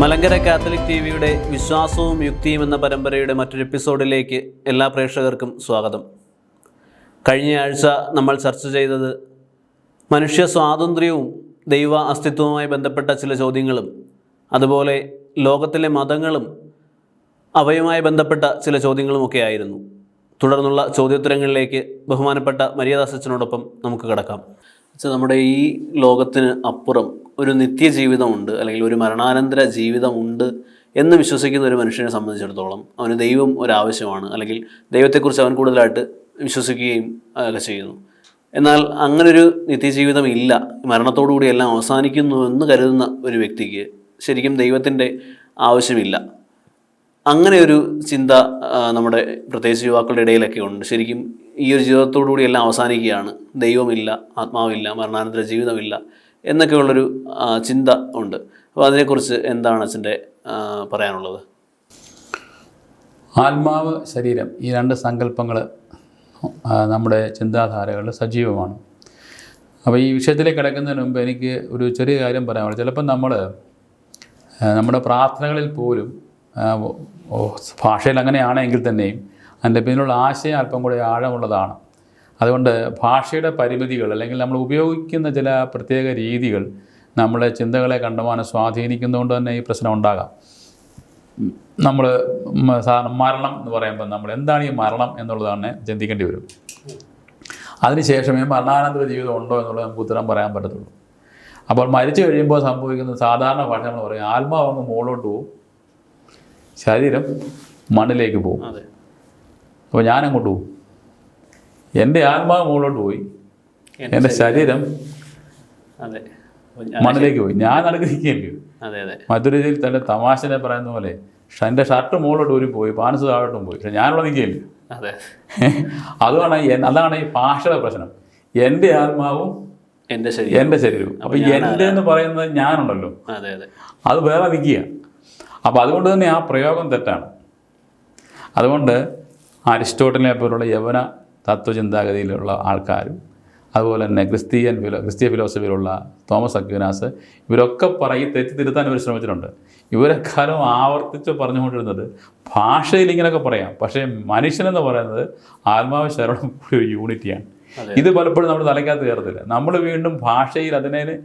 Malankara Catholic T വിയുടെ വിശ്വാസവും യുക്തിയും എന്ന പരമ്പരയുടെ മറ്റൊരു എപ്പിസോഡിലേക്ക് എല്ലാ പ്രേക്ഷകർക്കും സ്വാഗതം. കഴിഞ്ഞ ആഴ്ച നമ്മൾ ചർച്ച ചെയ്തത് മനുഷ്യ സ്വാതന്ത്ര്യവും ദൈവ അസ്തിത്വവുമായി ബന്ധപ്പെട്ട ചില ചോദ്യങ്ങളും അതുപോലെ ലോകത്തിലെ മതങ്ങളും അവയുമായി ബന്ധപ്പെട്ട ചില ചോദ്യങ്ങളുമൊക്കെ ആയിരുന്നു. തുടർന്നുള്ള ചോദ്യോത്തരങ്ങളിലേക്ക് ബഹുമാനപ്പെട്ട മര്യാദാസച്ചനോടൊപ്പം നമുക്ക് കിടക്കാം. നമ്മുടെ ഈ ലോകത്തിന് അപ്പുറം ഒരു നിത്യജീവിതമുണ്ട് അല്ലെങ്കിൽ ഒരു മരണാനന്തര ജീവിതമുണ്ട് എന്ന് വിശ്വസിക്കുന്ന ഒരു മനുഷ്യനെ സംബന്ധിച്ചിടത്തോളം അവന് ദൈവം ഒരാവശ്യമാണ് അല്ലെങ്കിൽ ദൈവത്തെക്കുറിച്ച് അവൻ കൂടുതലായിട്ട് വിശ്വസിക്കുകയും ഒക്കെ ചെയ്യുന്നു. എന്നാൽ അങ്ങനൊരു നിത്യജീവിതം ഇല്ല മരണത്തോടുകൂടി എല്ലാം അവസാനിക്കുന്നു എന്ന് കരുതുന്ന ഒരു വ്യക്തിക്ക് ശരിക്കും ദൈവത്തിന്റെ ആവശ്യമില്ല. അങ്ങനെ ഒരു ചിന്ത നമ്മുടെ പ്രത്യേകിച്ച് യുവാക്കളുടെ ഇടയിലൊക്കെ ഉണ്ട്. ശരിക്കും ഈ ഒരു ജീവിതത്തോടുകൂടി എല്ലാം അവസാനിക്കുകയാണ്. ദൈവമില്ല ആത്മാവില്ല മരണാനന്തര ജീവിതമില്ല എന്നൊക്കെയുള്ളൊരു ചിന്ത ഉണ്ട്. അപ്പോൾ അതിനെക്കുറിച്ച് എന്താണ് അച്ഛന്റെ പറയാനുള്ളത്? ആത്മാവ് ശരീരം ഈ രണ്ട് സങ്കല്പങ്ങൾ നമ്മുടെ ചിന്താധാരകളിൽ സജീവമാണ്. അപ്പോൾ ഈ വിഷയത്തിലേക്ക് കിടക്കുന്നതിന് മുമ്പ് എനിക്ക് ഒരു ചെറിയ കാര്യം പറയാനുള്ളൂ ചിലപ്പം നമ്മൾ നമ്മുടെ പ്രാർത്ഥനകളിൽ പോലും ഭാഷയിൽ അങ്ങനെയാണെങ്കിൽ തന്നെയും അതിന്റെ പിന്നിലുള്ള ആശയം അല്പം കൂടി ആഴമുള്ളതാണ്. അതുകൊണ്ട് ഭാഷയുടെ പരിമിതികൾ അല്ലെങ്കിൽ നമ്മൾ ഉപയോഗിക്കുന്ന ചില പ്രത്യേക രീതികൾ നമ്മുടെ ചിന്തകളെ കണ്ടുമാനം സ്വാധീനിക്കുന്നതുകൊണ്ട് തന്നെ ഈ പ്രശ്നം ഉണ്ടാകാം. നമ്മൾ സാധാരണ മരണം എന്ന് പറയുമ്പോൾ നമ്മൾ എന്താണ് ഈ മരണം എന്നുള്ളതാണ് ചിന്തിക്കേണ്ടി വരും. അതിനുശേഷമേ മരണാനന്തര ജീവിതം ഉണ്ടോ എന്നുള്ളത് നമുക്ക് ഉത്തരം പറയാൻ പറ്റത്തുള്ളൂ. അപ്പോൾ മരിച്ചു കഴിയുമ്പോൾ സംഭവിക്കുന്ന സാധാരണ ഭാഷ നമ്മൾ പറയും ആത്മാവ് അങ്ങ് മുകളിലോട്ട് പോകും ശരീരം മണ്ണിലേക്ക് പോകും അപ്പോൾ ഞാൻ അങ്ങോട്ട് പോകും എന്റെ ആത്മാവ് മുകളിലോട്ട് പോയി. എന്റെ ശരീരം. മണ്ണിലേക്ക് പോയി. ഞാൻ അതെ മറ്റൊരു രീതിയിൽ തന്നെ തമാശനെ പറയുന്ന പോലെ എന്റെ ഷർട്ട് മുകളിലോട്ട് ഊരി പോയി പാനസ് താഴോട്ടും പോയി. പക്ഷെ ഞാനുള്ള നിൽക്കുകയില്ല. അതെ. അതാണ് അതാണ് ഈ ഭാഷയുടെ പ്രശ്നം. എന്റെ ആത്മാവും എന്റെ ശരീരം എന്റെ ശരീരവും. അപ്പോൾ എന്റെ എന്ന് പറയുന്നത് ഞാനുണ്ടല്ലോ. അത് വേറെ നിൽക്കുക അപ്പോൾ അതുകൊണ്ട് തന്നെ ആ പ്രയോഗം തെറ്റാണ്. അതുകൊണ്ട് അരിസ്റ്റോട്ടലിനെ പോലുള്ള യവന തത്വചിന്താഗതിയിലുള്ള ആൾക്കാരും അതുപോലെ തന്നെ ക്രിസ്തീയൻ ഫിലോ ക്രിസ്തീയ ഫിലോസഫിയിലുള്ള തോമസ് അക്വിനാസ് ഇവരൊക്കെ പറയി തെറ്റി തിരുത്താൻ ഇവർ ശ്രമിച്ചിട്ടുണ്ട്. ഇവരെക്കാലം ആവർത്തിച്ച് പറഞ്ഞുകൊണ്ടിരുന്നത് ഭാഷയിൽ ഇങ്ങനെയൊക്കെ പറയാം. പക്ഷേ മനുഷ്യനെന്ന് പറയുന്നത് ആത്മാവ് ശരണം കൂടി ഒരു യൂണിറ്റിയാണ്. ഇത് പലപ്പോഴും നമ്മൾ തലയ്ക്കകത്ത് കയറത്തില്ല. നമ്മൾ വീണ്ടും ഭാഷയിൽ അതിനെ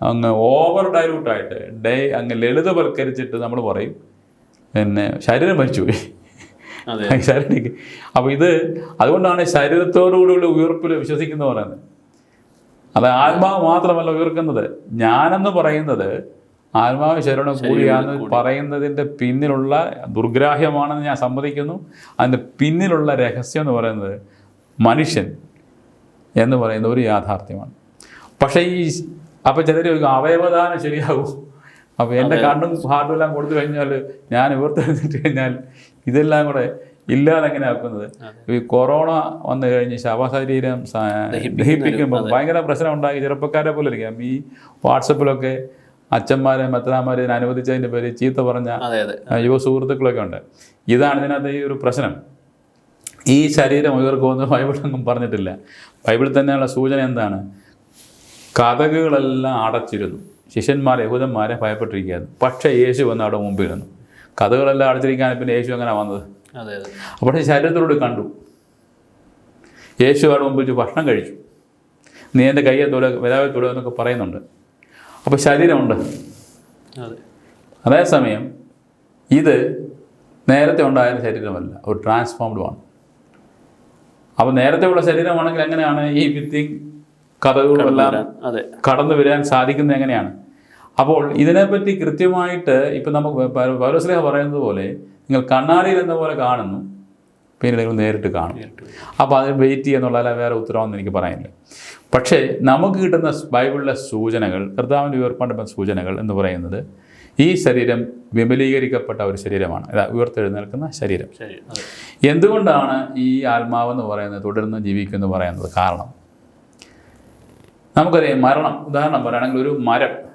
അങ്ങ് ഓവർ ഡൈലൂട്ടായിട്ട് ഡേ അങ്ങ് ലളിതവൽക്കരിച്ചിട്ട് നമ്മൾ പറയും. പിന്നെ ശരീരം മരിച്ചുപോയി. അതെ ശരീരക്ക് അപ്പോൾ ഇത് അതുകൊണ്ടാണ് ശരീരത്തോടുകൂടിയുള്ള ഉയർപ്പിൽ വിശ്വസിക്കുന്നു പറയുന്നത് അത് ആത്മാവ് മാത്രമല്ല ഉയർക്കുന്നത്. ഞാനെന്ന് പറയുന്നത് ആത്മാവ് ശരീരം കൂടിയാന്ന് പറയുന്നതിന്റെ പിന്നിലുള്ള ദുർഗ്രാഹ്യമാണെന്ന് ഞാൻ സമ്മതിക്കുന്നു. അതിന്റെ പിന്നിലുള്ള രഹസ്യം എന്ന് പറയുന്നത് മനുഷ്യൻ എന്ന് പറയുന്ന ഒരു യാഥാർത്ഥ്യമാണ്. പക്ഷേ ഈ അപ്പോൾ ചിലർ അവയവദാനം ശരിയാകും അപ്പോൾ എന്റെ കണ്ണും ഹാർട്ടും എല്ലാം കൊടുത്തു കഴിഞ്ഞാൽ ഞാൻ ഇവർത്തിട്ട് കഴിഞ്ഞാൽ ഇതെല്ലാം കൂടെ ഇല്ലാതെ എങ്ങനെ ആക്കുന്നത്? ഈ കൊറോണ വന്നു കഴിഞ്ഞ് ശവശരീരം ദഹിപ്പിക്കുമ്പോൾ ഭയങ്കര പ്രശ്നം ഉണ്ടാക്കി ചെറുപ്പക്കാരെ പോലെ ഇരിക്കാം. ഈ വാട്സപ്പിലൊക്കെ അച്ഛന്മാരെ മെത്രാന്മാരെ ഇതിനെ അനുവദിച്ചതിന്റെ പേര് ചീത്ത പറഞ്ഞ യുവ സുഹൃത്തുക്കളൊക്കെ ഉണ്ട്. ഇതാണ് ഇതിനകത്ത് ഈ ഒരു പ്രശ്നം. ഈ ശരീരം ഇവർക്ക് ഉയർക്കുമെന്ന് ബൈബിളൊന്നും പറഞ്ഞിട്ടില്ല. ബൈബിളിൽ തന്നെയുള്ള സൂചന എന്താണ്? കഥകളെല്ലാം അടച്ചിരുന്നു. ശിഷ്യന്മാർ യഹൂദന്മാരെ ഭയപ്പെട്ടിരിക്കുകയായിരുന്നു. പക്ഷേ യേശു വന്ന് അവിടെ മുമ്പിൽ നിന്നു കഥകളെല്ലാം അടച്ചിരിക്കാൻ പിന്നെ യേശു അങ്ങനെ വന്നത്? അപ്പോൾ ശരീരത്തിലൂടെ കണ്ടു. യേശു അവിടെ മുമ്പിൽ വെച്ച് ഭക്ഷണം കഴിച്ചു. നീ എന്റെ കയ്യെ തൊഴിൽ വിലാവിൽ തൊടുക എന്നൊക്കെ പറയുന്നുണ്ട്. അപ്പോൾ ശരീരമുണ്ട്. അതെ. അതേസമയം ഇത് നേരത്തെ ഉണ്ടായ ശരീരമല്ല ഒരു ട്രാൻസ്ഫോംഡ് ആണ് അപ്പോൾ നേരത്തെ ഉള്ള ശരീരമാണെങ്കിൽ എങ്ങനെയാണ് ഈ വിത്തി കഥകളും എല്ലാം അതെ. കടന്നു വരാൻ സാധിക്കുന്നത് എങ്ങനെയാണ്? അപ്പോൾ ഇതിനെപ്പറ്റി കൃത്യമായിട്ട് ഇപ്പം നമുക്ക് പൗരസ്ലേഹ പറയുന്നത് പോലെ നിങ്ങൾ കണ്ണാടിയിൽ എന്ന പോലെ കാണുന്നു പിന്നീട് നിങ്ങൾ നേരിട്ട് കാണും. അപ്പോൾ അതിന് വെയിറ്റ് ചെയ്യുന്നുള്ള വേറെ ഉത്തരവൊന്നും എനിക്ക് പറയാനില്ല. പക്ഷേ നമുക്ക് കിട്ടുന്ന ബൈബിളിലെ സൂചനകൾ കർത്താവിന്റെ ഉയർപ്പാണ്ട സൂചനകൾ എന്ന് പറയുന്നത് ഈ ശരീരം വിപുലീകരിക്കപ്പെട്ട ഒരു ശരീരമാണ്. ഉയർത്തെഴുന്നേൽക്കുന്ന ശരീരം. എന്തുകൊണ്ടാണ് ഈ ആത്മാവെന്ന് പറയുന്നത് തുടർന്ന് ജീവിക്കുമെന്ന് പറയുന്നത് കാരണം? നമുക്കറിയാം മരണം. ഉദാഹരണം പറയുകയാണെങ്കിൽ ഒരു മരം.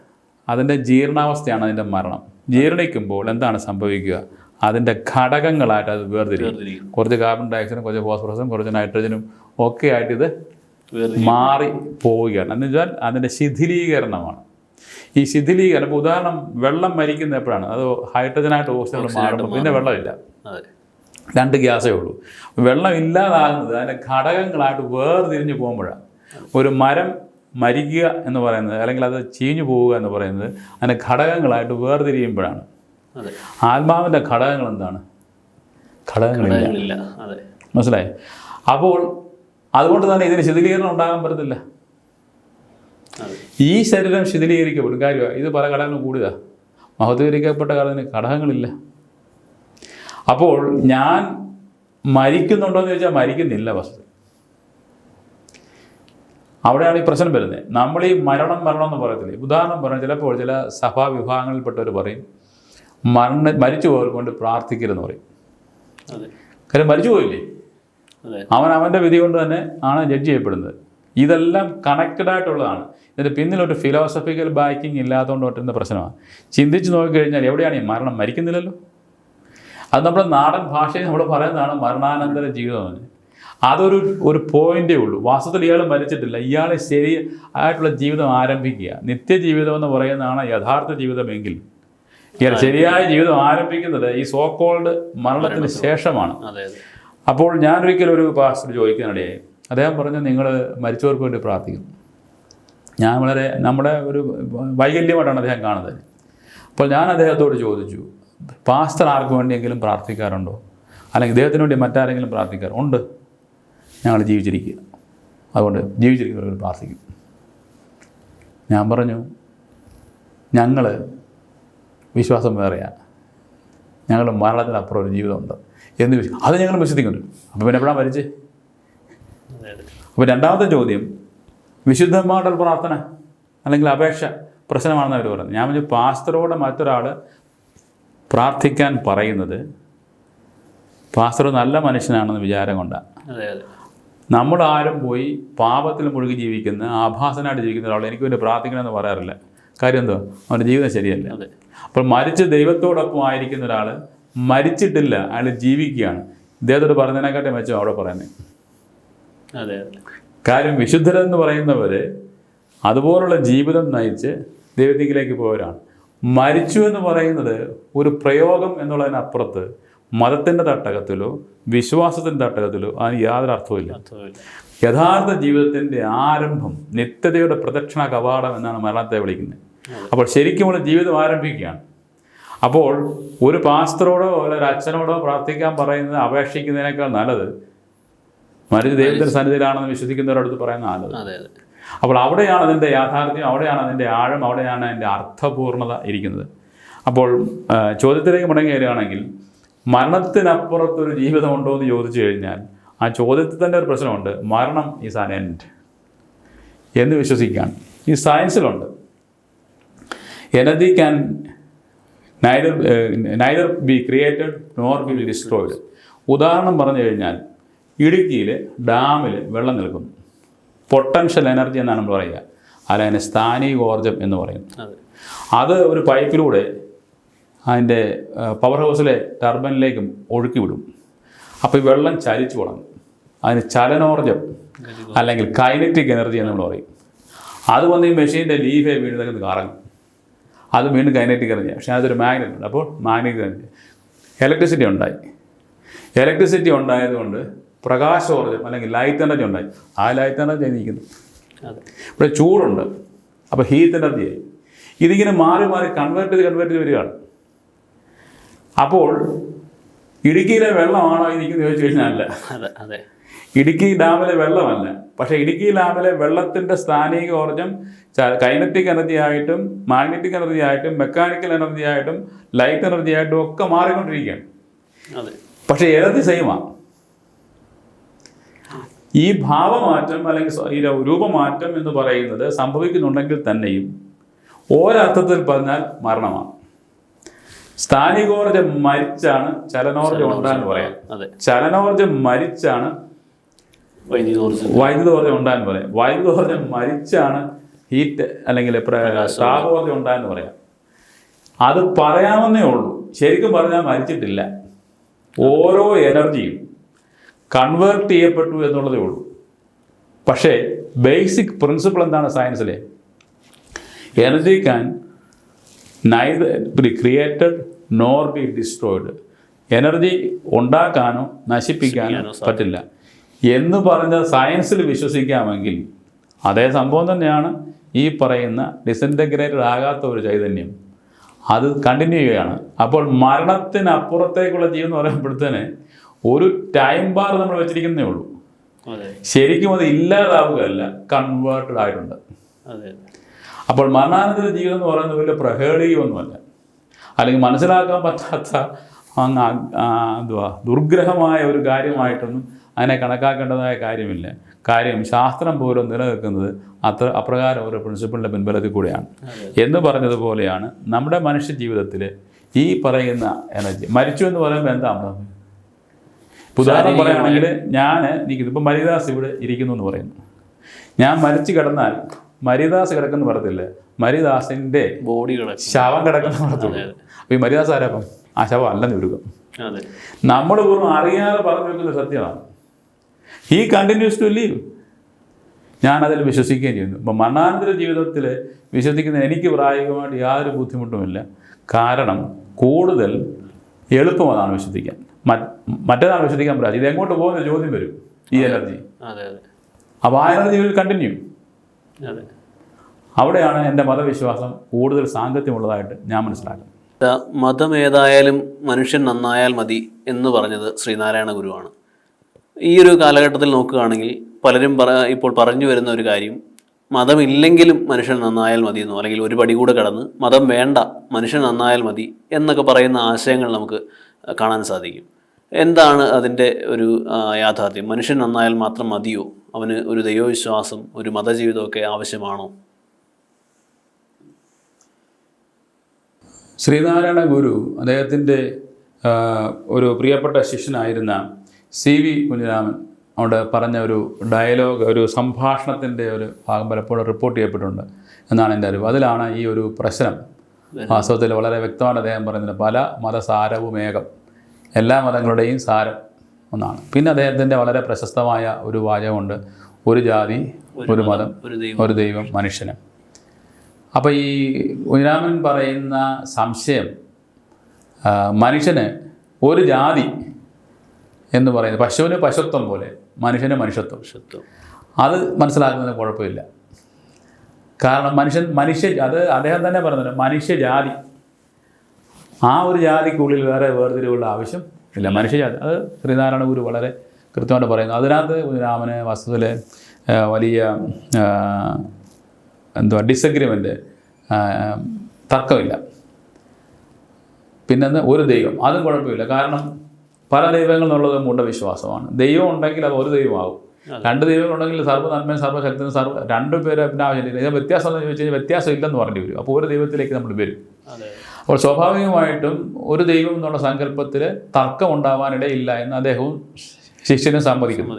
അതിന്റെ ജീർണാവസ്ഥയാണ് അതിന്റെ മരണം. ജീർണിക്കുമ്പോൾ എന്താണ് സംഭവിക്കുക? അതിന്റെ ഘടകങ്ങളായിട്ട് അത് വേർതിരിക്കും. കുറച്ച് കാർബൺ ഡയോക്സൈഡും കുറച്ച് ഫോസ്ഫറസും കുറച്ച് നൈട്രജനും ഒക്കെ ആയിട്ട് ഇത് മാറി പോവുകയാണ്. എന്ന് വെച്ചാൽ അതിന്റെ ശിഥിലീകരണമാണ്. ഈ ശിഥിലീകരണം ഇപ്പോൾ ഉദാഹരണം വെള്ളം മരിക്കുന്ന എപ്പോഴാണ്? അത് ഹൈഡ്രജനായിട്ട് ഓക്സിജൻ മാറുമ്പോൾ പിന്നെ വെള്ളമില്ല. രണ്ട് ഗ്യാസേ ഉള്ളൂ. വെള്ളം ഇല്ലാതാകുന്നത് അതിന്റെ ഘടകങ്ങളായിട്ട് വേർതിരിഞ്ഞ് പോകുമ്പോഴാണ്. ഒരു മരം മരിക്കുക എന്ന് പറയുന്നത് അല്ലെങ്കിൽ അത് ചീഞ്ഞു പോവുക എന്ന് പറയുന്നത് അതിന്റെ ഘടകങ്ങളായിട്ട് വേർതിരിയുമ്പോഴാണ്. ആത്മാവിന്റെ ഘടകങ്ങൾ എന്താണ്? ഘടകങ്ങളില്ല. മനസ്സിലായി? അപ്പോൾ അതുകൊണ്ട് തന്നെ ഇതിന് ശിഥിലീകരണം ഉണ്ടാകാൻ പറ്റത്തില്ല. ഈ ശരീരം ശിഥിലീകരിക്കപ്പെടും. കാര്യമാണ് ഇത് പല ഘടകങ്ങളും കൂടിയതാ. മഹത്വീകരിക്കപ്പെട്ട ഘടകത്തിന് ഘടകങ്ങളില്ല. അപ്പോൾ ഞാൻ മരിക്കുന്നുണ്ടോ എന്ന് ചോദിച്ചാൽ മരിക്കുന്നില്ല വസ്തു അവിടെയാണ് ഈ പ്രശ്നം വരുന്നത്. നമ്മൾ ഈ മരണം മരണം എന്ന് പറയത്തില്ലേ? ഉദാഹരണം പറഞ്ഞാൽ ചിലപ്പോൾ ചില സഭാ വിഭാഗങ്ങളിൽപ്പെട്ടവർ പറയും മരണ മരിച്ചു പോയവർക്ക് കൊണ്ട് പ്രാർത്ഥിക്കരുതെന്ന് പറയും. കാര്യം മരിച്ചു പോയില്ലേ? അവൻ അവന്റെ വിധി കൊണ്ട് തന്നെ ആണ് ജഡ്ജ് ചെയ്യപ്പെടുന്നത്. ഇതെല്ലാം കണക്റ്റഡ് ആയിട്ടുള്ളതാണ്. ഇതിന്റെ പിന്നിലൊരു ഫിലോസഫിക്കൽ ബാക്കിംഗ് ഇല്ലാത്തതുകൊണ്ട് പറ്റുന്ന പ്രശ്നമാണ്. ചിന്തിച്ച് നോക്കിക്കഴിഞ്ഞാൽ എവിടെയാണ് ഈ മരണം മരിക്കുന്നില്ലല്ലോ? അത് നമ്മുടെ നാടൻ ഭാഷയിൽ നമ്മൾ പറയുന്നതാണ് മരണാനന്തര ജീവിതം എന്ന് അതൊരു ഒരു പോയിന്റേ ഉള്ളൂ. വാസ്തവത്തിൽ ഇയാൾ മരിച്ചിട്ടില്ല. ഇയാൾ ശരി ആയിട്ടുള്ള ജീവിതം ആരംഭിക്കുക. നിത്യജീവിതം എന്ന് പറയുന്നതാണ് യഥാർത്ഥ ജീവിതമെങ്കിൽ. ഇയാൾ ശരിയായ ജീവിതം ആരംഭിക്കുന്നത് ഈ സോ കോൾഡ് മരണത്തിന് ശേഷമാണ്. അപ്പോൾ ഞാനൊരിക്കലും ഒരു പാസ്റ്റർ ചോദിക്കാനിടയായി അദ്ദേഹം പറഞ്ഞു നിങ്ങൾ മരിച്ചവർക്ക് വേണ്ടി പ്രാർത്ഥിക്കും. ഞാൻ വളരെ നമ്മുടെ ഒരു വൈകല്യമായിട്ടാണ് അദ്ദേഹം കാണുന്നത്. അപ്പോൾ ഞാൻ അദ്ദേഹത്തോട് ചോദിച്ചു പാസ്റ്റർ ആർക്ക് വേണ്ടിയെങ്കിലും പ്രാർത്ഥിക്കാറുണ്ടോ? അല്ലെങ്കിൽ ഇദ്ദേഹത്തിന് വേണ്ടി മറ്റാരെങ്കിലും പ്രാർത്ഥിക്കാറ് ഉണ്ട്. ഞങ്ങൾ ജീവിച്ചിരിക്കുക. അതുകൊണ്ട് ജീവിച്ചിരിക്കുന്നവർ പ്രാർത്ഥിക്കും. ഞാൻ പറഞ്ഞു ഞങ്ങൾ വിശ്വാസം വേറെയാണ് ഞങ്ങൾ മരണത്തിനപ്പുറം ഒരു ജീവിതമുണ്ട് എന്ന് വിശ്വ അത് ഞങ്ങൾ വിശ്വസിക്കുന്നുണ്ട്. അപ്പോൾ പിന്നെ എപ്പോഴാണ് മരിച്ച്? അപ്പോൾ രണ്ടാമത്തെ ചോദ്യം വിശുദ്ധമായിട്ടുള്ള പ്രാർത്ഥന അല്ലെങ്കിൽ അപേക്ഷ പ്രശ്നമാണെന്ന് അവർ പറയുന്നത് ഞാൻ പറഞ്ഞു പാസ്റ്ററോട് മറ്റൊരാൾ പ്രാർത്ഥിക്കാൻ പറയുന്നത് പാസ്റ്റർ നല്ല മനുഷ്യനാണെന്ന് വിചാരം കൊണ്ടാണ് നമ്മൾ ആരും പോയി പാപത്തിൽ മുഴുകി ജീവിക്കുന്ന ആഭാസനായിട്ട് ജീവിക്കുന്ന ഒരാൾ എനിക്ക് വേണ്ടി പ്രാർത്ഥിക്കണമെന്ന് പറയാറില്ല. കാര്യം എന്തോ? അവന്റെ ജീവിതം ശരിയല്ല. അപ്പോൾ മരിച്ച ദൈവത്തോടൊപ്പം ആയിരിക്കുന്ന ഒരാൾ മരിച്ചിട്ടില്ല അയാൾ ജീവിക്കുകയാണ്. ഇദ്ദേഹത്തോട് പറഞ്ഞതിനെക്കാട്ടും മെച്ചം അവിടെ പറയുന്നത് അതെ അതെ. കാര്യം വിശുദ്ധരെന്ന് പറയുന്നവർ അതുപോലുള്ള ജീവിതം നയിച്ച് ദൈവത്തിലേക്ക് പോയവരാണ്. മരിച്ചു എന്ന് പറയുന്നത് ഒരു പ്രയോഗം എന്നുള്ളതിനപ്പുറത്ത് മതത്തിന്റെ തട്ടകത്തിലോ വിശ്വാസത്തിന്റെ തട്ടകത്തിലോ അതിന് യാതൊരു അർത്ഥവുമില്ല. യഥാർത്ഥ ജീവിതത്തിന്റെ ആരംഭം നിത്യതയുടെ പ്രദക്ഷിണ കവാടം എന്നാണ് മരണത്തെ വിളിക്കുന്നത്. അപ്പോൾ ശരിക്കുമുള്ള ജീവിതം ആരംഭിക്കുകയാണ്. അപ്പോൾ ഒരു പാസ്റ്ററോടോ അല്ലെങ്കിൽ ഒരു അച്ഛനോടോ പ്രാർത്ഥിക്കാൻ പറയുന്നത് അപേക്ഷിക്കുന്നതിനേക്കാൾ നല്ലത് മരിച്ച ദൈവത്തിന്റെ സന്നിധിയിലാണെന്ന് വിശ്വസിക്കുന്നവരടുത്ത് പറയുന്ന നല്ലത്. അപ്പോൾ അവിടെയാണ് അതിന്റെ യാഥാർത്ഥ്യം അവിടെയാണ് അതിന്റെ ആഴം അവിടെയാണ് അതിന്റെ അർത്ഥപൂർണത ഇരിക്കുന്നത്. അപ്പോൾ ചോദ്യത്തിലേക്ക് മടങ്ങി വരികയാണെങ്കിൽ മരണത്തിനപ്പുറത്തൊരു ജീവിതമുണ്ടോ എന്ന് ചോദിച്ചു കഴിഞ്ഞാൽ ആ ചോദ്യത്തിൽ തന്നെ ഒരു പ്രശ്നമുണ്ട്. മരണം ഈസ് ആൻ എൻഡ് എന്ന് വിശ്വസിക്കുകയാണ് ഈ സയൻസിലുണ്ട് energy can neither neither be created nor be destroyed ഉദാഹരണം പറഞ്ഞു കഴിഞ്ഞാൽ ഇടുക്കിയിൽ ഡാമിൽ വെള്ളം നിൽക്കുന്നു. പൊട്ടൻഷ്യൽ എനർജി എന്നാണ് നമ്മൾ പറയുക. അല്ല സ്ഥാനീയ ഊർജം എന്ന് പറയും അത്. ഒരു പൈപ്പിലൂടെ അതിന്റെ പവർ ഹൗസിലെ ടർബനിലേക്കും ഒഴുക്കി വിടും. അപ്പോൾ ഈ വെള്ളം ചലിച്ചു തുടങ്ങും അതിന് ചലനോർജം അല്ലെങ്കിൽ കൈനറ്റിക് എനർജി എന്ന് നമ്മൾ പറയും. അത് വന്ന് ഈ മെഷീന്റെ ലീഫെ വീണ്ടും കറങ്ങും. അത് വീണ്ടും കൈനറ്റിക് എനർജി പക്ഷേ അതൊരു മാഗ്നറ്റ് ഉണ്ട്. അപ്പോൾ മാഗ്നറ്റിക് എനർജി ഇലക്ട്രിസിറ്റി ഉണ്ടായി. ഇലക്ട്രിസിറ്റി ഉണ്ടായതുകൊണ്ട് പ്രകാശോർജം അല്ലെങ്കിൽ ലൈറ്റ് എനർജി ഉണ്ടായി. ആ ലൈറ്റ് എനർജി നിൽക്കുന്നു. ഇവിടെ ചൂടുണ്ട്. അപ്പോൾ ഹീറ്റ് എനർജി ആയി. ഇതിങ്ങനെ മാറി മാറി കൺവേർട്ട് ചെയ്ത് കൺവേർട്ട് ചെയ്ത് വരികയാണ്. അപ്പോൾ ഇടുക്കിയിലെ വെള്ളമാണോ ഇരിക്കുന്നത് ചോദിച്ചു കഴിഞ്ഞാൽ അല്ല. അതെ അതെ. ഇടുക്കി ഡാമിലെ വെള്ളമല്ല. പക്ഷേ ഇടുക്കി ഡാമിലെ വെള്ളത്തിന്റെ സ്ഥാനിക ഊർജം കൈനറ്റിക് എനർജി ആയിട്ടും മാഗ്നറ്റിക് എനർജി ആയിട്ടും മെക്കാനിക്കൽ എനർജി ആയിട്ടും ലൈറ്റ് എനർജി ആയിട്ടും ഒക്കെ മാറിക്കൊണ്ടിരിക്കുകയാണ്. അതെ. പക്ഷേ എനർജി സെയിമാണ് ഈ ഭാവമാറ്റം അല്ലെങ്കിൽ ഈ രൂപമാറ്റം എന്ന് പറയുന്നത് സംഭവിക്കുന്നുണ്ടെങ്കിൽ തന്നെയും ഒരർത്ഥത്തിൽ പറഞ്ഞാൽ മരണമാണ്. സ്ഥാനികോർജം മരിച്ചാണ് ചലനോർജം ഉണ്ടാന്ന് പറയാം. അതെ. ചലനോർജം മരിച്ചാണ് വൈദ്യുതോർജം വൈദ്യുതോർജം ഉണ്ടാന്ന് പറയാം. വൈദ്യുതോർജം മരിച്ചാണ് ഹീറ്റ് അല്ലെങ്കിൽ താപോർജം താപോർജം ഉണ്ടാന്ന് പറയാം. അത് പറയാമെന്നേ ഉള്ളൂ. ശരിക്കും പറഞ്ഞാൽ മരിച്ചിട്ടില്ല. ഓരോ എനർജിയും കൺവേർട്ട് ചെയ്യപ്പെട്ടു എന്നുള്ളതേ ഉള്ളൂ. പക്ഷേ ബേസിക് പ്രിൻസിപ്പിൾ എന്താണ് സയൻസിലെ? Energy can neither be created nor be destroyed energy ഉണ്ടാക്കാനോ നശിപ്പിക്കാനോ പറ്റില്ല. എന്ന് പറഞ്ഞ സയൻസിൽ വിശ്വസിക്കാമെങ്കിൽ അതേ സംഭവം തന്നെയാണ് ഈ പറയുന്ന ഡിസന്റഗ്രേറ്റഡ് ആകാത്ത ഒരു ചൈതന്യം. അത് കണ്ടിന്യൂ ചെയ്യുകയാണ്. അപ്പോൾ മരണത്തിനപ്പുറത്തേക്കുള്ള ജീവൻ എന്ന് പറയുമ്പോഴത്തേന് ഒരു ടൈം ബാർ നമ്മൾ വെച്ചിരിക്കുന്നേ ഉള്ളൂ. ശരിക്കും അത് ഇല്ലാതാവുകയല്ല കൺവേർട്ടഡ് ആയിട്ടുണ്ട്. അപ്പോൾ മരണാനന്തര ജീവിതം എന്ന് പറയുന്നത് വലിയ പ്രഹേളികമൊന്നുമല്ല. അല്ലെങ്കിൽ മനസ്സിലാക്കാൻ പറ്റാത്ത അങ്ങ് എന്തുവാ ദുർഗ്രഹമായ ഒരു കാര്യമായിട്ടൊന്നും അതിനെ കണക്കാക്കേണ്ടതായ കാര്യമില്ല. കാര്യം ശാസ്ത്രം പോലും നിലനിൽക്കുന്നത് അത്ര അപ്രകാരം ഒരു പ്രിൻസിപ്പിളിന്റെ പിൻബലത്തിൽ കൂടെയാണ്. എന്ന് പറഞ്ഞതുപോലെയാണ് നമ്മുടെ മനുഷ്യ ജീവിതത്തിൽ ഈ പറയുന്ന എനർജി മരിച്ചു എന്ന് പറയുമ്പോൾ എന്താ അമൃതം ഉദാഹരണം പറയുകയാണെങ്കിൽ ഞാൻ എനിക്ക് ഇപ്പം മരിദാസ് ഇവിടെ ഇരിക്കുന്നു എന്ന് പറയുന്നു. ഞാൻ മരിച്ചു കിടന്നാൽ മരിദാസ് കിടക്കുന്ന പറയത്തില്ല മരിദാസിന്റെ ബോഡികൾ ശവം കിടക്കുന്ന പറയത്തുള്ളൂ അപ്പൊ ഈ മരിദാസ് ആരാപ്പം ആ ശവം അല്ലെന്ന് വിടുക്കും നമ്മൾ പോലും അറിയാതെ പറഞ്ഞു വെക്കുന്ന സത്യമാണ്. ഹീ കണ്ടിന്യൂസ് ടു ലീവ് ഞാനതിൽ വിശ്വസിക്കുകയും ചെയ്യുന്നു. ഇപ്പം മരണാനന്തര ജീവിതത്തിൽ വിശ്വസിക്കുന്ന എനിക്ക് പ്രായോഗികമായിട്ട് യാതൊരു ബുദ്ധിമുട്ടുമില്ല. കാരണം കൂടുതൽ എളുപ്പം അതാണ് വിശ്വസിക്കാൻ. മറ്റേതാണ് വിശ്വസിക്കാൻ പറ്റാതെ ഇത് എങ്ങോട്ട് പോകുന്ന ചോദ്യം വരും. ഈ എനർജി അപ്പോൾ ആ എനർജി കണ്ടിന്യൂ അവിടെയാണ് എന്റെ മതവിശ്വാസം കൂടുതൽ സാങ്കത്യമുള്ളതായിട്ട് ഞാൻ മനസ്സിലാക്കുന്നത്. മതമേതായാലും മതം ഏതായാലും മനുഷ്യൻ നന്നായാൽ മതി എന്ന് പറഞ്ഞത് ശ്രീനാരായണ ഗുരുവാണ്. ഈ ഒരു കാലഘട്ടത്തിൽ നോക്കുകയാണെങ്കിൽ പലരും പറ ഇപ്പോൾ പറഞ്ഞു വരുന്ന ഒരു കാര്യം മതമില്ലെങ്കിലും മനുഷ്യൻ നന്നായാൽ മതി എന്നോ അല്ലെങ്കിൽ ഒരു പടി കൂടെ കടന്ന് മതം വേണ്ട മനുഷ്യൻ നന്നായാൽ മതി എന്നൊക്കെ പറയുന്ന ആശയങ്ങൾ നമുക്ക് കാണാൻ സാധിക്കും. എന്താണ് അതിന്റെ ഒരു യാഥാർത്ഥ്യം? മനുഷ്യൻ നന്നായാൽ മാത്രം മതിയോ? അവന് ഒരു ദൈവവിശ്വാസം ഒരു മതജീവിതമൊക്കെ ആവശ്യമാണോ? ശ്രീനാരായണ ഗുരു അദ്ദേഹത്തിന്റെ ഒരു പ്രിയപ്പെട്ട ശിഷ്യനായിരുന്ന സി വി കുഞ്ഞിരാമൻ അവിടെ പറഞ്ഞ ഒരു ഡയലോഗ് ഒരു സംഭാഷണത്തിന്റെ ഒരു ഭാഗം പലപ്പോഴും റിപ്പോർട്ട് ചെയ്യപ്പെട്ടിട്ടുണ്ട് എന്നാണ് എന്റെ അറിവ്. അതിലാണ് ഈ ഒരു പ്രശ്നം വാസ്തവത്തിൽ വളരെ വ്യക്തമാണ് അദ്ദേഹം പറയുന്നത് പല മതസാരവും ഏകം എല്ലാ മതങ്ങളുടെയും സാരം ഒന്നാണ്. പിന്നെ അദ്ദേഹത്തിന്റെ വളരെ പ്രശസ്തമായ ഒരു വാചകമുണ്ട് ഒരു ജാതി ഒരു മതം ഒരു ദൈവം. മനുഷ്യന്. അപ്പോൾ ഈ കുഞ്ഞിരാമൻ പറയുന്ന സംശയം മനുഷ്യന് ഒരു ജാതി എന്ന് പറയുന്നത് പശുവിന് പശുത്വം പോലെ മനുഷ്യന് മനുഷ്യത്വം. അത് മനസ്സിലാക്കുന്നതിന് കുഴപ്പമില്ല. കാരണം മനുഷ്യൻ മനുഷ്യ അത് അദ്ദേഹം തന്നെ പറഞ്ഞത് മനുഷ്യജാതി. ആ ഒരു ജാതിക്കുള്ളിൽ വേറെ വേർതിരിവുള്ള ആവശ്യം ഇല്ല മനുഷ്യജാതി. അത് ശ്രീനാരായണ ഗുരു വളരെ കൃത്യമായിട്ട് പറയുന്നു. അതിനകത്ത് രാമന് വസ്തുവിൽ വലിയ എന്തുവാ ഡിസഗ്രിമെന്റ് തർക്കമില്ല. പിന്നെ ഒരു ദൈവം. അതും കുഴപ്പമില്ല. കാരണം പല ദൈവങ്ങൾ എന്നുള്ളത് മൂഢവിശ്വാസമാണ് ദൈവം ഉണ്ടെങ്കിൽ അത് ഒരു ദൈവമാകും. രണ്ട് ദൈവങ്ങളുണ്ടെങ്കിൽ സർവ നന്മയും സർവശക്തി സർവ രണ്ടു പേരെ പിന്നെ ആവശ്യമില്ല. ഇതിന് വ്യത്യാസം എന്ന് ചോദിച്ചു കഴിഞ്ഞാൽ വ്യത്യാസം ഇല്ലെന്ന് പറഞ്ഞു വരും. അപ്പോൾ ഒരു ദൈവത്തിലേക്ക് നമ്മൾ വരും. അപ്പോൾ സ്വാഭാവികമായിട്ടും ഒരു ദൈവം എന്നുള്ള സങ്കല്പത്തിൽ തർക്കം ഉണ്ടാവാനിടയില്ല എന്ന് അദ്ദേഹവും ശിഷ്യനും സമ്മതിക്കുന്നു.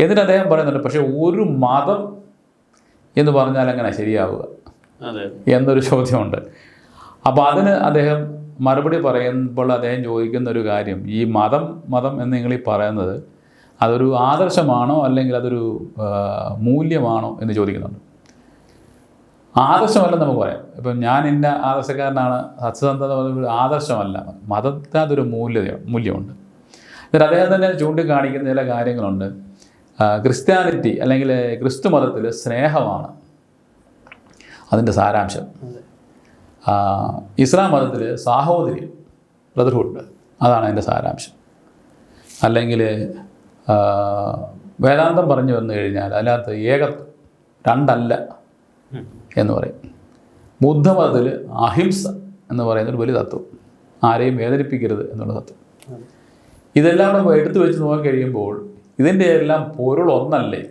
എന്നിട്ട് അദ്ദേഹം പറയുന്നുണ്ട് പക്ഷേ ഒരു മതം എന്ന് പറഞ്ഞാൽ എങ്ങനെ ശരിയാവുക? എന്നൊരു ചോദ്യമുണ്ട്. അപ്പോൾ അതിന് അദ്ദേഹം മറുപടി പറയുമ്പോൾ അദ്ദേഹം ചോദിക്കുന്ന ഒരു കാര്യം ഈ മതം മതം എന്ന് നിങ്ങൾ ഈ പറയുന്നത് അതൊരു ആദർശമാണോ അല്ലെങ്കിൽ അതൊരു മൂല്യമാണോ? എന്ന് ചോദിക്കുന്നുണ്ട്. ആദർശമല്ലെന്ന് നമുക്ക് പറയാം. ഇപ്പം ഞാൻ ഇന്ന ആദർശക്കാരനാണ് സത്യസന്ധത ആദർശമല്ല. മതത്തിന് അതൊരു മൂല്യമുണ്ട്. എന്നിട്ട് അദ്ദേഹം തന്നെ ചൂണ്ടിക്കാണിക്കുന്ന ചില കാര്യങ്ങളുണ്ട്. ക്രിസ്ത്യാനിറ്റി അല്ലെങ്കിൽ ക്രിസ്തു മതത്തിൽ സ്നേഹമാണ് അതിന്റെ സാരാംശം. ഇസ്ലാം മതത്തിൽ സാഹോദര്യം ബ്രദർഹുഡ് അതാണ് അതിന്റെ സാരാംശം. അല്ലെങ്കിൽ വേദാന്തം പറഞ്ഞു വന്നു കഴിഞ്ഞാൽ അതിനകത്ത് ഏകത്വം രണ്ടല്ല. എന്ന് പറയും. ബുദ്ധമതത്തിൽ അഹിംസ എന്ന് പറയുന്ന ഒരു വലിയ തത്വം. ആരെയും വേദനിപ്പിക്കരുത് എന്നുള്ള തത്വം. ഇതെല്ലാം കൂടെ എടുത്തു വെച്ച് നോക്കി കഴിയുമ്പോൾ ഇതിന്റെ എല്ലാം പൊരുൾ ഒന്നല്ലേ?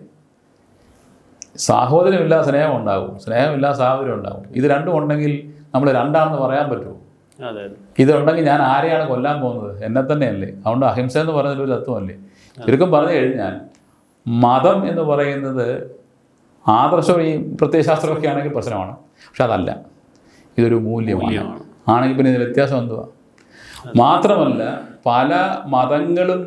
സാഹോദര്യമില്ല സ്നേഹം ഉണ്ടാകും. സ്നേഹമില്ല സാഹോദര്യം ഉണ്ടാകും. ഇത് രണ്ടും ഉണ്ടെങ്കിൽ നമ്മൾ രണ്ടാണെന്ന് പറയാൻ പറ്റുമോ? ഇതുണ്ടെങ്കിൽ ഞാൻ ആരെയാണ് കൊല്ലാൻ പോകുന്നത്? എന്നെ തന്നെയല്ലേ. അതുകൊണ്ട് അഹിംസ എന്ന് പറയുന്നത് ഒരു തത്വമല്ലേ? ചുരുക്കം പറഞ്ഞു കഴിഞ്ഞാൽ മതം എന്ന് പറയുന്നത് ആദർശം ഈ പ്രത്യയശാസ്ത്രമൊക്കെ ആണെങ്കിൽ പ്രശ്നമാണ്. പക്ഷെ അതല്ല. ഇതൊരു മൂല്യമാണ്. ആണെങ്കിൽ പിന്നെ ഇത് വ്യത്യാസം എന്തുവാ? മാത്രമല്ല പല മതങ്ങളും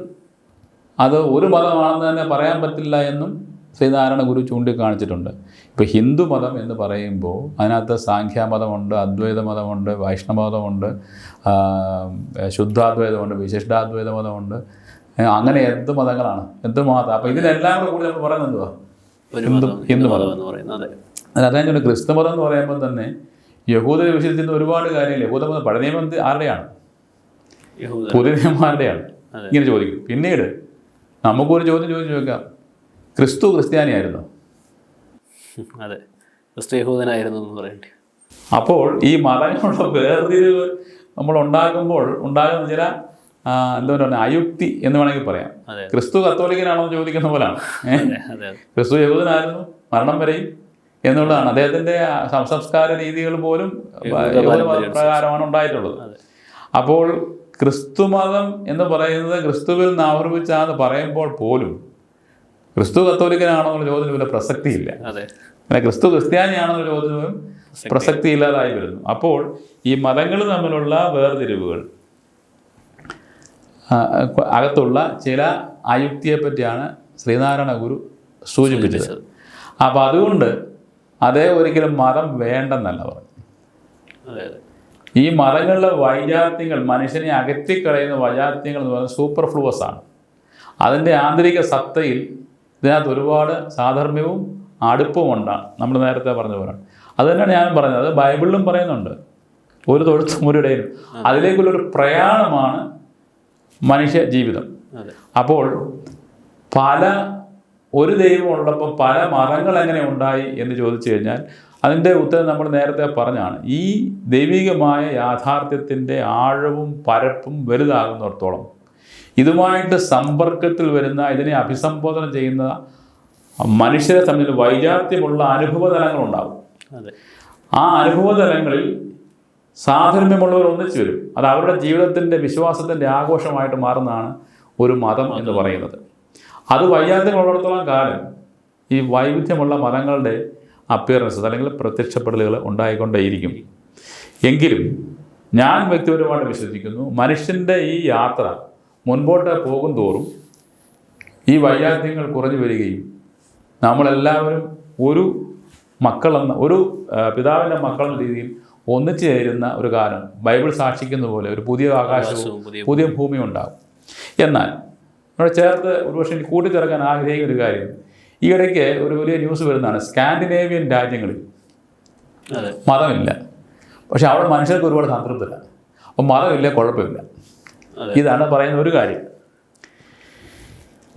അത് ഒരു മതമാണെന്ന് തന്നെ പറയാൻ പറ്റില്ല എന്നും ശ്രീനാരായണ ഗുരു ചൂണ്ടിക്കാണിച്ചിട്ടുണ്ട്. ഇപ്പോൾ ഹിന്ദു മതം എന്ന് പറയുമ്പോൾ അതിനകത്ത് സാഖ്യാമതമുണ്ട് അദ്വൈത മതമുണ്ട് വൈഷ്ണവമതമുണ്ട് ശുദ്ധാദ്വൈതമുണ്ട് വിശിഷ്ടാദ്വൈത മതമുണ്ട്. അങ്ങനെ എന്ത് മതങ്ങളാണ്? എന്ത് മതം? അപ്പോൾ ഇതിനെല്ലാം കൂടെ കൂടി നമ്മൾ പറയുന്നത് എന്തുവാ? ഹിന്ദു മതം എന്ന് പറയുന്നത് അതെ. അതറിയാൻ ക്രിസ്തു മതം എന്ന് പറയുമ്പോൾ തന്നെ യഹൂദ വിഷയത്തിൽ ഒരുപാട് കാര്യങ്ങൾ യഹൂദ മതം പഴയ നിയമം ആരുടെയാണ്? പുതിയ നിയമം ആരുടെയാണ് ഇങ്ങനെ ചോദിക്കും. പിന്നീട് നമുക്കൊരു ചോദ്യം ചോദിച്ചു നോക്കാം ക്രിസ്തു ക്രിസ്ത്യാനിയായിരുന്നു? അതെ. ക്രിസ്തു യഹൂദനായിരുന്നു എന്ന് പറയേണ്ടി. അപ്പോൾ ഈ മതങ്ങളുടെ വേർതിരിവ് നമ്മൾ ഉണ്ടാകുമ്പോൾ ഉണ്ടാകുന്ന ചില എന്താ പറയുക അയുക്തി എന്ന് വേണമെങ്കിൽ പറയാം. ക്രിസ്തു കത്തോലിക്കനാണോ എന്ന് ചോദിക്കുന്ന പോലാണ്. ക്രിസ്തു യഹൂദനായിരുന്നു മരണം വരെയും എന്നുള്ളതാണ്. അദ്ദേഹത്തിന്റെ സംസ്കാര രീതികൾ പോലും പ്രകാരമാണ് ഉണ്ടായിട്ടുള്ളത്. അപ്പോൾ ക്രിസ്തുമതം എന്ന് പറയുന്നത് ക്രിസ്തുവിൽ നിന്ന് ആവിർഭിച്ചാന്ന് പറയുമ്പോൾ പോലും ക്രിസ്തു കത്തോലിക്കനാണോ എന്നുള്ള ചോദ്യത്തിന് വല്ല പ്രസക്തിയില്ല. പിന്നെ ക്രിസ്തു ക്രിസ്ത്യാനിയാണെന്നുള്ള ചോദ്യവും പ്രസക്തി. ഇല്ലാതായി വരുന്നു. അപ്പോൾ ഈ മതങ്ങൾ തമ്മിലുള്ള വേർതിരിവുകൾ അകത്തുള്ള ചില അയുക്തിയെ പറ്റിയാണ് ശ്രീനാരായണ ഗുരു സൂചിപ്പിച്ചത്. അപ്പോൾ അതുകൊണ്ട് അതേ ഒരിക്കലും മതം വേണ്ടെന്നല്ല പറഞ്ഞു. ഈ മതങ്ങളിലെ വൈജാത്യങ്ങൾ മനുഷ്യനെ അകറ്റിക്കളയുന്ന വൈജാത്യങ്ങൾ എന്ന് പറയുന്നത് സൂപ്പർ ഫ്ലൂവസ് ആണ്. അതിന്റെ ആന്തരിക സത്തയിൽ ഇതിനകത്ത് ഒരുപാട് സാധർമ്യവും അടുപ്പവും ഉണ്ടാണ്. നമ്മൾ നേരത്തെ പറഞ്ഞ പോലെ. അത് തന്നെയാണ് ഞാൻ പറഞ്ഞത്. അത് ബൈബിളിലും പറയുന്നുണ്ട്. ഒരു തൊഴുത്തും ഒരു ഇടയിലും അതിലേക്കുള്ളൊരു പ്രയാണമാണ് മനുഷ്യ ജീവിതം അപ്പോൾ പല ഒരു ദൈവം ഉള്ളപ്പോൾ പല മതങ്ങൾ എങ്ങനെ ഉണ്ടായി എന്ന് ചോദിച്ചു കഴിഞ്ഞാൽ അതിന്റെ ഉത്തരം നമ്മൾ നേരത്തെ പറഞ്ഞാണ്. ഈ ദൈവികമായ യാഥാർത്ഥ്യത്തിന്റെ ആഴവും പരപ്പും വലുതാകുന്നിടത്തോളം ഇതുമായിട്ട് സമ്പർക്കത്തിൽ വരുന്ന ഇതിനെ അഭിസംബോധന ചെയ്യുന്ന മനുഷ്യരെ തമ്മിൽ വൈജാത്യമുള്ള അതെ. ആ അനുഭവതലങ്ങളിൽ സാധർമ്യമുള്ളവർ ഒന്നിച്ചു വരും. അത് അവരുടെ ജീവിതത്തിന്റെ വിശ്വാസത്തിന്റെ ആഘോഷമായിട്ട് മാറുന്നതാണ് ഒരു മതം എന്ന് പറയുന്നത്. അത് വൈജാത്യമുള്ളിടത്തോളം കാലം ഈ വൈവിധ്യമുള്ള മതങ്ങളുടെ അപ്പിയറൻസ് അല്ലെങ്കിൽ പ്രത്യക്ഷപ്പെടലുകൾ ഉണ്ടായിക്കൊണ്ടേയിരിക്കും. എങ്കിലും ഞാൻ വ്യക്തിപരമായിട്ട് വിശ്വസിക്കുന്നു മനുഷ്യന്റെ ഈ യാത്ര മുൻപോട്ട് പോകും തോറും ഈ വൈരാഗ്യങ്ങൾ കുറഞ്ഞു വരികയും നമ്മളെല്ലാവരും ഒരു മക്കളെന്ന ഒരു പിതാവിന്റെ മക്കളെന്ന രീതിയിൽ ഒന്നിച്ചു ചേരുന്ന ഒരു കാലം. ബൈബിൾ സാക്ഷിക്കുന്ന പോലെ ഒരു പുതിയ ആകാശവും പുതിയ ഭൂമിയും. ഉണ്ടാകും. എന്നാൽ ഇവിടെ ചേർത്ത് ഒരുപക്ഷെ എനിക്ക് കൂട്ടിച്ചേർക്കാൻ ആഗ്രഹിക്കുന്ന ഒരു കാര്യം. ഈ ഇടയ്ക്ക് ഒരു വലിയ ന്യൂസ് വരുന്നതാണ്. സ്കാൻഡിനേവിയൻ രാജ്യങ്ങളിൽ മതമില്ല. പക്ഷെ അവിടെ മനുഷ്യർക്ക് ഒരുപാട് സംതൃപ്തില്ല അപ്പം മതമില്ല കുഴപ്പമില്ല. ഇതാണ് പറയുന്ന ഒരു കാര്യം.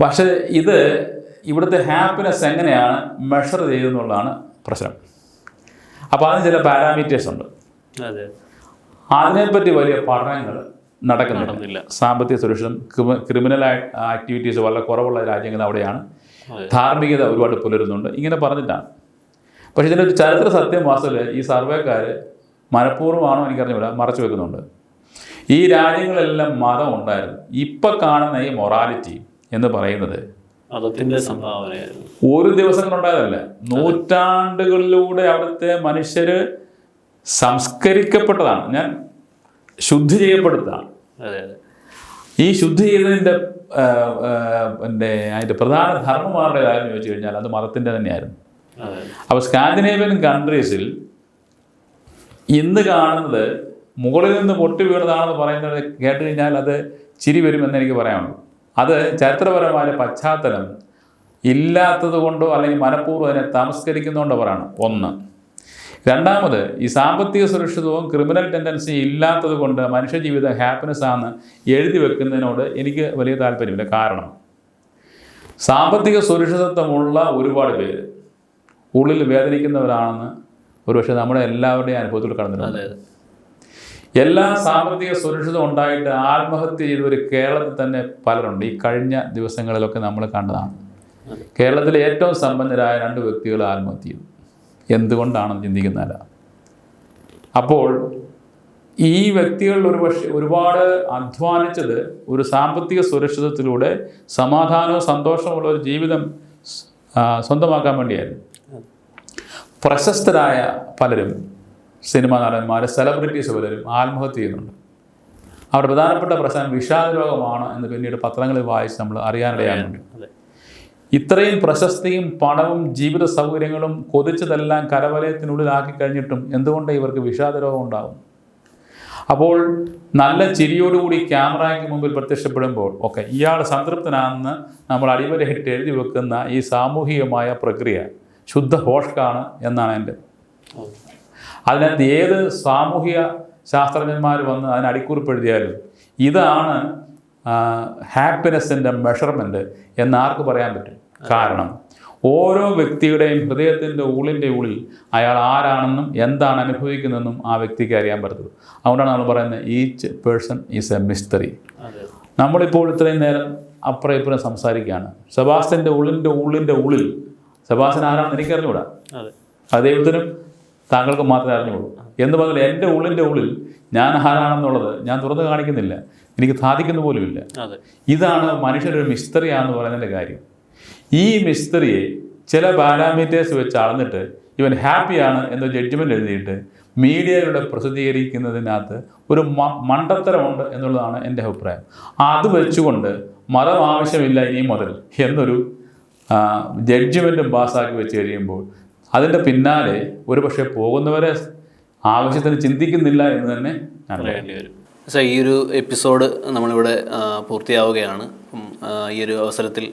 പക്ഷേ ഇത് ഇവിടുത്തെ ഹാപ്പിനെസ് എങ്ങനെയാണ് മെഷർ ചെയ്തെന്നുള്ളതാണ് പ്രശ്നം. അപ്പോൾ അതിന് ചില പാരാമീറ്റേഴ്സ് ഉണ്ട്. അതിനെപ്പറ്റി വലിയ പഠനങ്ങൾ നടക്കുന്നില്ല. സാമ്പത്തിക സുരക്ഷിതം ക്രിമിനൽ ആക്ടിവിറ്റീസ് വളരെ കുറവുള്ള രാജ്യങ്ങൾ അവിടെയാണ്. ധാർമ്മികത ഒരുപാട് പുലരുന്നുണ്ട്. ഇങ്ങനെ പറഞ്ഞിട്ടാണ്. പക്ഷെ ഇതിന്റെ ഒരു ചരിത്ര സത്യം വാസ്തവത്തിൽ ഈ സർവേക്കാർ മനഃപൂർവമാണോ എനിക്കറിഞ്ഞൂടാ മറച്ചു വെക്കുന്നുണ്ട്. ഈ രാജ്യങ്ങളെല്ലാം മതം ഉണ്ടായിരുന്നു. ഇപ്പം കാണുന്ന ഈ മൊറാലിറ്റി എന്ന് പറയുന്നത് മതത്തിന്റെ സംഭാവനയായിരുന്നു. ഒരു ദിവസം കൊണ്ടുണ്ടായതല്ല നൂറ്റാണ്ടുകളിലൂടെ അവിടുത്തെ മനുഷ്യര് സംസ്കരിക്കപ്പെട്ടതാണ്. ഞാൻ ശുദ്ധി ചെയ്യപ്പെടുന്നതാണ് ഈ ശുദ്ധി ചെയ്തതിന്റെ എന്റെ അതിന്റെ പ്രധാന ധർമ്മമാരുടെ കാര്യം ചോദിച്ചു കഴിഞ്ഞാൽ അത് മതത്തിന്റെ തന്നെയായിരുന്നു. അപ്പോൾ സ്കാൻഡിനേവിയൻ കൺട്രീസിൽ ഇന്ന് കാണുന്നത് മുകളിൽ നിന്ന് പൊട്ടി വീണതാണെന്ന് പറയുന്നത് കേട്ട് കഴിഞ്ഞാൽ അത് ചിരി വരുമെന്ന് എനിക്ക് പറയാനുള്ളൂ. അത് ചരിത്രപരമായ പശ്ചാത്തലം ഇല്ലാത്തത് കൊണ്ടോ അല്ലെങ്കിൽ മനഃപൂർവം അതിനെ തമസ്കരിക്കുന്നതുകൊണ്ടോ പറയണം. ഒന്ന്. രണ്ടാമത് ഈ സാമ്പത്തിക സുരക്ഷിതവും ക്രിമിനൽ ടെൻഡൻസി ഇല്ലാത്തത് കൊണ്ട് മനുഷ്യജീവിതം ഹാപ്പിനെസ് ആണ് എഴുതി വെക്കുന്നതിനോട് എനിക്ക് വലിയ താല്പര്യമില്ല. കാരണം സാമ്പത്തിക സുരക്ഷിതത്വമുള്ള ഒരുപാട് പേര് ഉള്ളിൽ വേദനിക്കുന്നവരാണെന്ന് ഒരുപക്ഷെ നമ്മുടെ എല്ലാവരുടെയും അനുഭവത്തിൽ കടന്നിട്ടുണ്ട്. എല്ലാ സാമ്പത്തിക സുരക്ഷിതം ഉണ്ടായിട്ട് ആത്മഹത്യ ചെയ്തവർ കേരളത്തിൽ തന്നെ പലരുണ്ട്. ഈ കഴിഞ്ഞ ദിവസങ്ങളിലൊക്കെ നമ്മൾ കണ്ടതാണ്. കേരളത്തിലെ ഏറ്റവും സമ്പന്നരായ രണ്ട് വ്യക്തികൾ ആത്മഹത്യ ചെയ്തു എന്തുകൊണ്ടാണെന്ന് ചിന്തിക്കുന്നില്ല അപ്പോൾ ഈ വ്യക്തികൾ ഒരു പക്ഷേ ഒരുപാട് അധ്വാനിച്ചത് ഒരു സാമ്പത്തിക സുരക്ഷിതത്തിലൂടെ സമാധാനവും സന്തോഷമുള്ള ഒരു ജീവിതം സ്വന്തമാക്കാൻ വേണ്ടിയായിരുന്നു. പ്രശസ്തരായ പലരും സിനിമാ നടന്മാർ സെലിബ്രിറ്റീസ് പലരും ആത്മഹത്യ ചെയ്യുന്നുണ്ട്. അവരുടെ പ്രധാനപ്പെട്ട പ്രശ്നം വിഷാദരോഗമാണ് എന്ന് പിന്നീട് പത്രങ്ങളിൽ വായിച്ച് നമ്മൾ അറിയാനിടയാകുന്നുണ്ട് അതെ. ഇത്രയും പ്രശസ്തിയും പണവും ജീവിത സൗകര്യങ്ങളും കൊതിച്ചതെല്ലാം കരവലയത്തിനുള്ളിലാക്കി കഴിഞ്ഞിട്ടും എന്തുകൊണ്ട് ഇവർക്ക് വിഷാദരോഗം ഉണ്ടാകും? അപ്പോൾ നല്ല ചിരിയോടുകൂടി ക്യാമറയ്ക്ക് മുമ്പിൽ പ്രത്യക്ഷപ്പെടുമ്പോൾ ഓക്കെ ഇയാൾ സംതൃപ്തനാണെന്ന് നമ്മൾ അടിവരയിട്ട് എഴുതി വെക്കുന്ന ഈ സാമൂഹികമായ പ്രക്രിയ ശുദ്ധ ഹോഷ്കാണ് എന്നാണ് എന്റെ. അതിനകത്ത് ഏത് സാമൂഹിക ശാസ്ത്രജ്ഞന്മാർ വന്ന് അതിന് അടിക്കുറിപ്പ് എഴുതിയാലും ഇതാണ് ഹാപ്പിനെസ്സിന്റെ മെഷർമെന്റ് എന്ന് ആർക്ക് പറയാൻ പറ്റും? കാരണം ഓരോ വ്യക്തിയുടെയും ഹൃദയത്തിന്റെ ഉള്ളിന്റെ ഉള്ളിൽ അയാൾ ആരാണെന്നും എന്താണ് അനുഭവിക്കുന്നതെന്നും ആ വ്യക്തിക്ക് അറിയാൻ പറ്റത്തുള്ളൂ. അതുകൊണ്ടാണ് നമ്മൾ പറയുന്നത് each person is a mystery നമ്മളിപ്പോൾ ഇത്രയും നേരം അപ്പുറം ഇപ്പുറം സംസാരിക്കുകയാണ്. സെബാസ്റ്റിന്റെ ഉള്ളിന്റെ ഉള്ളിന്റെ ഉള്ളിൽ സെബാസ്റ്റൻ ആരാണെന്ന് എനിക്കറിഞ്ഞൂടാ അതെ. ദൈവത്തിനും താങ്കൾക്ക് മാത്രമേ അറിഞ്ഞുള്ളൂ എന്ന് പറഞ്ഞാൽ എന്റെ ഉള്ളിന്റെ ഉള്ളിൽ ഞാൻ ആരാണെന്നുള്ളത് ഞാൻ തുറന്നു കാണിക്കുന്നില്ല. എനിക്ക് സാധിക്കുന്ന പോലുമില്ല. ഇതാണ് മനുഷ്യരൊരു മിസ്റ്ററിയാണെന്ന് പറയുന്നതിന്റെ കാര്യം. ഈ മിസ്ത്രിയെ ചില പാരാമീറ്റേഴ്സ് വെച്ച് അളന്നിട്ട് ഇവൻ ഹാപ്പിയാണ് എന്ന ജഡ്ജ്മെന്റ് എഴുതിയിട്ട് മീഡിയയുടെ പ്രസിദ്ധീകരിക്കുന്നതിനകത്ത് ഒരു മണ്ടത്തരമുണ്ട് എന്നുള്ളതാണ് എന്റെ അഭിപ്രായം. അത് വെച്ചുകൊണ്ട് മതം ആവശ്യമില്ല ഇനി മുതൽ എന്നൊരു ജഡ്ജ്മെന്റും പാസ്സാക്കി വെച്ച് കഴിയുമ്പോൾ അതിന്റെ പിന്നാലെ ഒരു പക്ഷേ പോകുന്നവരെ ആവശ്യത്തിന് ചിന്തിക്കുന്നില്ല എന്ന് തന്നെ ഞാൻ പറയേണ്ടി വരും. സാർ ഈ ഒരു എപ്പിസോഡ് നമ്മളിവിടെ പൂർത്തിയാവുകയാണ്. ഈ ഒരു അവസരത്തിൽ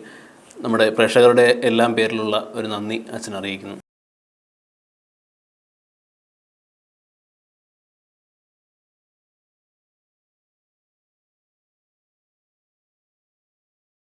നമ്മുടെ പ്രേക്ഷകരുടെ എല്ലാം പേരിലുള്ള ഒരു നന്ദി അച്ഛൻ അറിയിക്കുന്നു